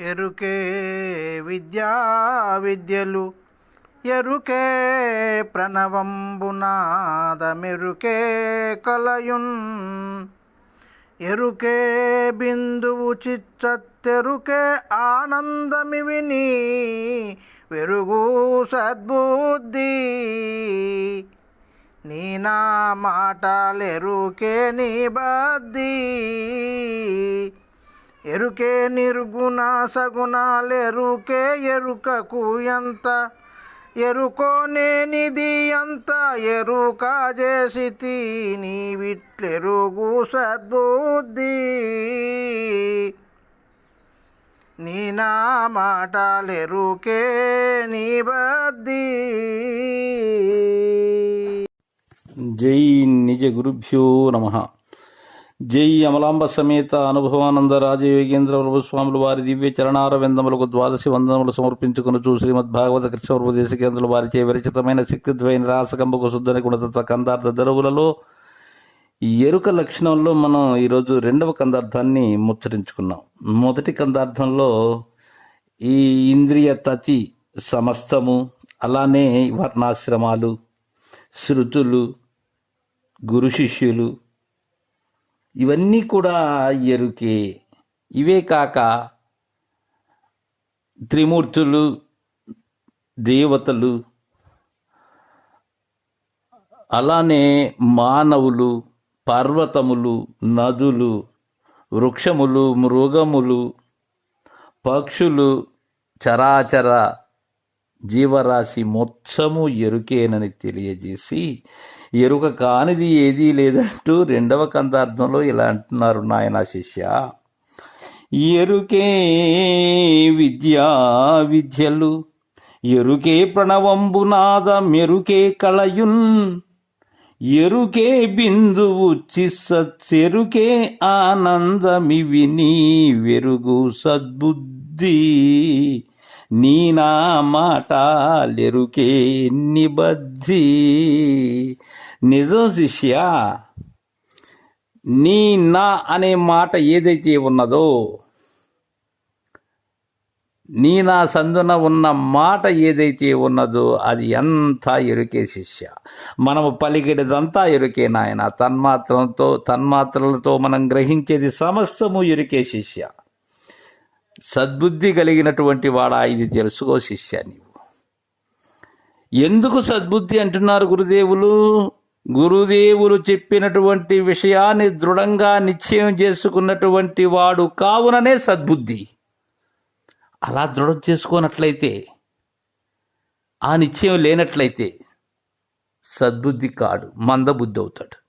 ఎరుకే విద్యా విద్యలు ఎరుకే ప్రణవంబునాదమెరుకే కలయున్ ఎరుకే బిందువు చిచ్చత్తెరుకే ఆనందమివి నీ వెరుగు సద్బుద్ధి నీ నా మాటలెరుకే నీ బద్ది. ఎరుకే నిర్గుణ సగుణాలెరుకే ఎరుకకు ఎంత? ఎరుకోనేనిది అంత ఎరుక చేసి నీ విట్లెరుగు సద్బుద్ధి. నీ నా మాటలెరుకే నీ బద్ది. జై నిజ గురుభ్యో నమ. జై అమలాంబ సమేత అనుభవానంద రాజయోగేంద్ర ప్రభు స్వాములు వారి దివ్య చరణార విందములకు ద్వాదశి వందనములు సమర్పించుకుని శ్రీమద్ భాగవత కృష్ణ కేంద్రుల వారిచే విరచితమైన శక్తిద్వైన రాసకంబకు శుద్ధని గుణతత్వ కందార్థ దరువులలో ఎరుక లక్షణంలో మనం ఈరోజు రెండవ కందార్థాన్ని ముచ్చరించుకున్నాం. మొదటి కందార్థంలో ఈ ఇంద్రియ తతి సమస్తము అలానే వర్ణాశ్రమాలు శృతులు గురు శిష్యులు ఇవన్నీ కూడా ఎరుకే. ఇవే కాక త్రిమూర్తులు దేవతలు అలానే మానవులు పర్వతములు నదులు వృక్షములు మృగములు పక్షులు చరాచర జీవరాశి మొత్తము ఎరుకేనని తెలియజేసి ఎరుక కానిది ఏదీ లేదంటూ రెండవ కందార్థంలో ఇలా అంటున్నారు నాయన శిష్య. ఎరుకే విద్యా విద్యలు ఎరుకే ప్రణవంబునాద మెరుకే కళయున్ ఎరుకే బిందువు చిస్సెరుకే ఆనందమివి నీ వెరుగు సద్బుద్ధి. నీ నా మాటలెరుకే నిబద్ధి. నిజం శిష్య నీ నా అనే మాట ఏదైతే ఉన్నదో నీ నా సందున ఉన్న మాట ఏదైతే ఉన్నదో అది ఎంత ఎరుకే శిష్య. మనము పలికిడిదంతా ఎరుకే నాయన. తన్మాత్రలతో తన్మాత్రలతో మనం గ్రహించేది సమస్తము ఎరుకే శిష్య. సద్బుద్ధి కలిగినటువంటి వాడా ఇది తెలుసుకో శిష్య నీవు. ఎందుకు సద్బుద్ధి అంటున్నారు గురుదేవులు? గురుదేవులు చెప్పినటువంటి విషయాన్ని దృఢంగా నిశ్చయం చేసుకున్నటువంటి వాడు కావుననే సద్బుద్ధి. అలా దృఢం చేసుకోనట్లయితే ఆ నిశ్చయం లేనట్లయితే సద్బుద్ధి కాడు మందబుద్ధి అవుతాడు.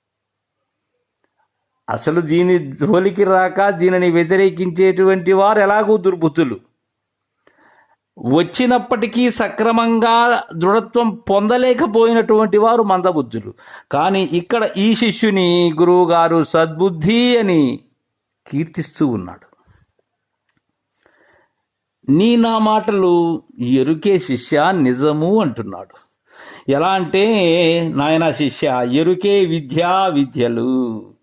అసలు దీని జోలికి రాక దీనిని వ్యతిరేకించేటువంటి వారు ఎలాగూ దుర్బుద్ధులు. వచ్చినప్పటికీ సక్రమంగా దృఢత్వం పొందలేకపోయినటువంటి వారు మందబుద్ధులు. కానీ ఇక్కడ ఈ శిష్యుని గురువుగారు సద్బుద్ధి అని కీర్తిస్తూ ఉన్నాడు. నీ నా మాటలు ఎరుకే శిష్య నిజము అంటున్నాడు. ఎలా అంటే నాయన శిష్య ఎరుకే విద్యా విద్యలు.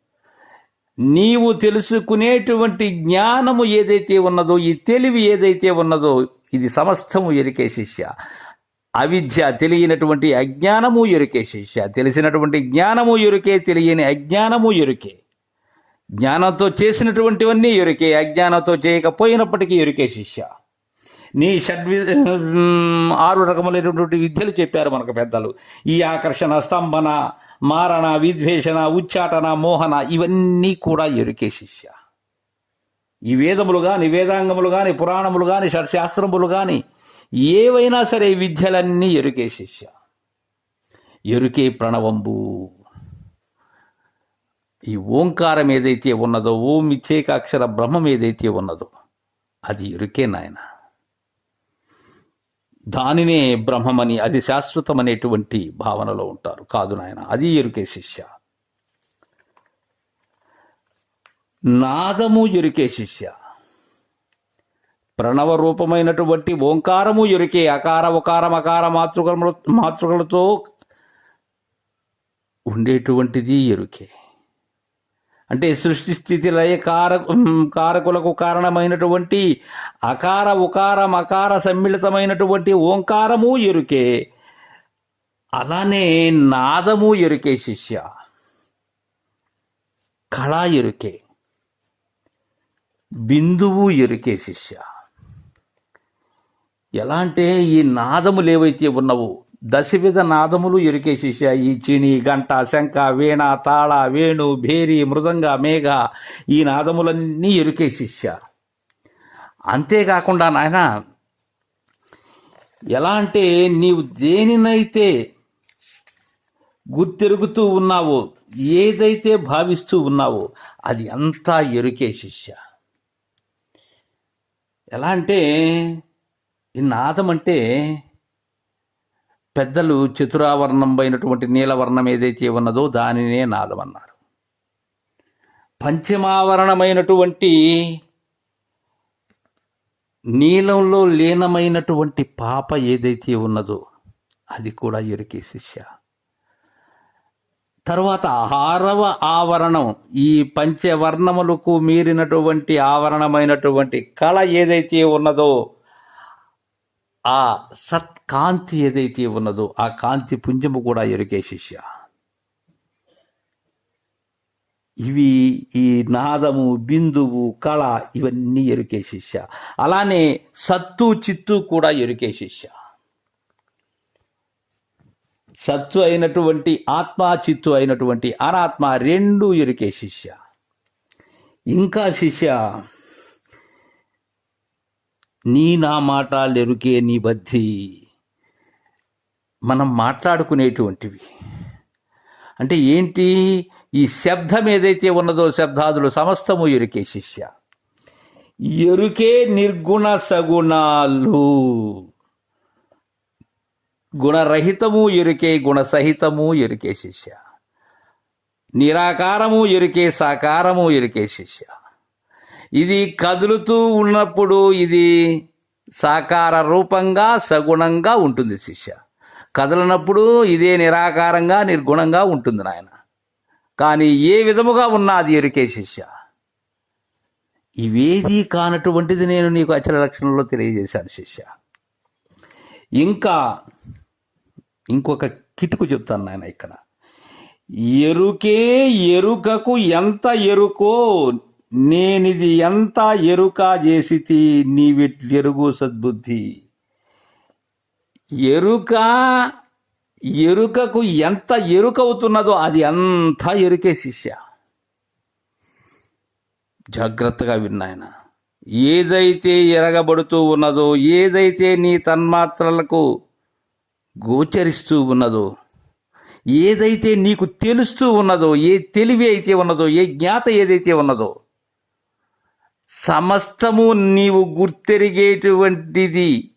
నీవు తెలుసుకునేటువంటి జ్ఞానము ఏదైతే ఉన్నదో ఈ తెలివి ఏదైతే ఉన్నదో ఇది సమస్తము ఎరికే శిష్య. అవిద్య తెలియనటువంటి అజ్ఞానము ఎరుకే శిష్య. తెలిసినటువంటి జ్ఞానము ఎరుకే తెలియని అజ్ఞానము ఎరుకే. జ్ఞానంతో చేసినటువంటివన్నీ ఎరుకే అజ్ఞానంతో చేయకపోయినప్పటికీ ఎరుకే శిష్య. నీ షడ్వి ఆరు రకములైనటువంటి విద్యలు చెప్పారు మనకు పెద్దలు. ఈ ఆకర్షణ స్తంభన మారణ విద్వేషణ ఉచ్చాటన మోహన ఇవన్నీ కూడా ఎరుకే శిష్య. ఈ వేదములు కానీ వేదాంగములు కానీ పురాణములు కానీ షట్శాస్త్రములు కానీ ఏవైనా సరే విద్యలన్నీ ఎరుకే శిష్య. ఎరుకే ప్రణవంబు. ఈ ఓంకారం ఏదైతే ఉన్నదో ఓం ఇచ్చేకాక్షర బ్రహ్మం ఏదైతే ఉన్నదో అది ఎరుకే నాయన. దానినే బ్రహ్మమని అది శాశ్వతమనేటువంటి భావనలో ఉంటారు. కాదు నాయన అది ఎరుకే శిష్య. నాదము ఎరుకే శిష్య. ప్రణవ రూపమైనటువంటి ఓంకారము ఎరుకే అకార ఉకార మకార మాతృకములు మాతృకలతో ఉండేటువంటిది ఎరుకే. అంటే సృష్టి స్థితి లయ కార కారకులకు కారణమైనటువంటి అకార ఉకార మకార సమ్మిళితమైనటువంటి ఓంకారము ఎరుకే. అలానే నాదము ఎరుకే శిష్య. కళ ఎరుకే. బిందువు ఎరుకే శిష్య. ఎలా అంటే ఈ నాదములు ఏవైతే ఉన్నవో దశవిధ నాదములు ఎరికేసేసాయి ఈ చిణి గంట శంఖ వీణ తాళ వేణు భేరి మృదంగ మేఘ ఈ నాదములన్నీ ఎరికేసేసా అంతేకాకుండా నాయన ఎలా అంటే నీవు దేనినైతే గుర్తెరుగుతూ ఉన్నావో ఏదైతే భావిస్తూ ఉన్నావో అది అంతా ఎరుకే శిష్య ఎలా అంటే ఈ నాదం అంటే పెద్దలు చతురావర్ణంపైనటువంటి నీలవర్ణం ఏదైతే ఉన్నదో దానినే నాదం అన్నారు పంచమావరణమైనటువంటి నీలంలో లీనమైనటువంటి పాప ఏదైతే ఉన్నదో అది కూడా ఎరుకే శిష్య. తర్వాత ఆరవ ఆవరణం ఈ పంచవర్ణములకు మీరినటువంటి ఆవరణమైనటువంటి కళ ఏదైతే ఉన్నదో ఆ సత్కాంతి ఏదైతే ఉన్నదో ఆ కాంతి పుంజము కూడా ఎరుకే శిష్య. ఇవి ఈ నాదము బిందువు కళ ఇవన్నీ ఎరుకే శిష్య. అలానే సత్తు చిత్తు కూడా ఎరుకే శిష్య. సత్తు అయినటువంటి ఆత్మ చిత్తు అయినటువంటి అనాత్మ రెండు ఎరుకే శిష్య. ఇంకా శిష్య నీ నా మాట లెరుకే నీ బద్ధి మనం మాట్లాడుకునేటువంటివి. అంటే ఏంటి? ఈ శబ్దం ఏదైతే ఉన్నదో శబ్దాదులు సమస్తము ఎరుకే శిష్య. ఎరుకే నిర్గుణ సగుణాలు. గుణరహితము ఎరుకే గుణసహితము ఎరుకే శిష్య. నిరాకారము ఎరుకే సాకారము ఎరుకే శిష్య. ఇది కదులుతూ ఉన్నప్పుడు ఇది సాకార రూపంగా సగుణంగా ఉంటుంది శిష్య. కదలనప్పుడు ఇదే నిరాకారంగా నిర్గుణంగా ఉంటుంది నాయన. కానీ ఏ విధముగా ఉన్నా అది ఎరుకే శిష్య. ఇవేది కానటువంటిది నేను నీకు అచల లక్షణంలో తెలియజేశాను శిష్య. ఇంకా ఇంకొక కిటుకు చెప్తాను నాయన ఇక్కడ. ఎరుకే ఎరుకకు ఎంత ఎరుకో నేనిది ఎంత ఎరుక చేసితి నీవెట్లెరుగు సద్బుద్ధి. ఎరుక ఎరుకకు ఎంత ఎరుకవుతున్నదో అది అంతా ఎరుకే శిష్య. జాగ్రత్తగా విన్నాయన ఏదైతే ఎరగబడుతూ ఉన్నదో ఏదైతే నీ తన్మాత్రలకు గోచరిస్తూ ఉన్నదో ఏదైతే నీకు తెలుస్తూ ఉన్నదో ఏ తెలివి అయితే ఉన్నదో ఏ జ్ఞాత ఏదైతే ఉన్నదో సమస్తము నీవు గుర్తెరిగేటువంటిది.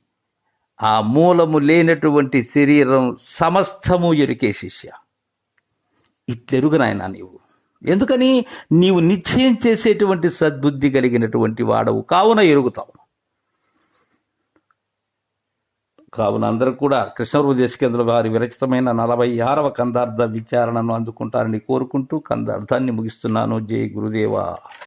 ఆ మూలము లేనటువంటి శరీరం సమస్తము ఎరికే శిష్య. ఇట్లెరుగునాయన నీవు. ఎందుకని? నీవు నిశ్చయం చేసేటువంటి సద్బుద్ధి కలిగినటువంటి వాడవు. కావున ఎరుగుతావు. కావున అందరూ కూడా కృష్ణహృదయస్కేంద్ర వారి విరచితమైన నలభై ఆరవ కందార్థ విచారణను అందుకుంటారని కోరుకుంటూ కందార్థాన్ని ముగిస్తున్నాను. జై గురుదేవా.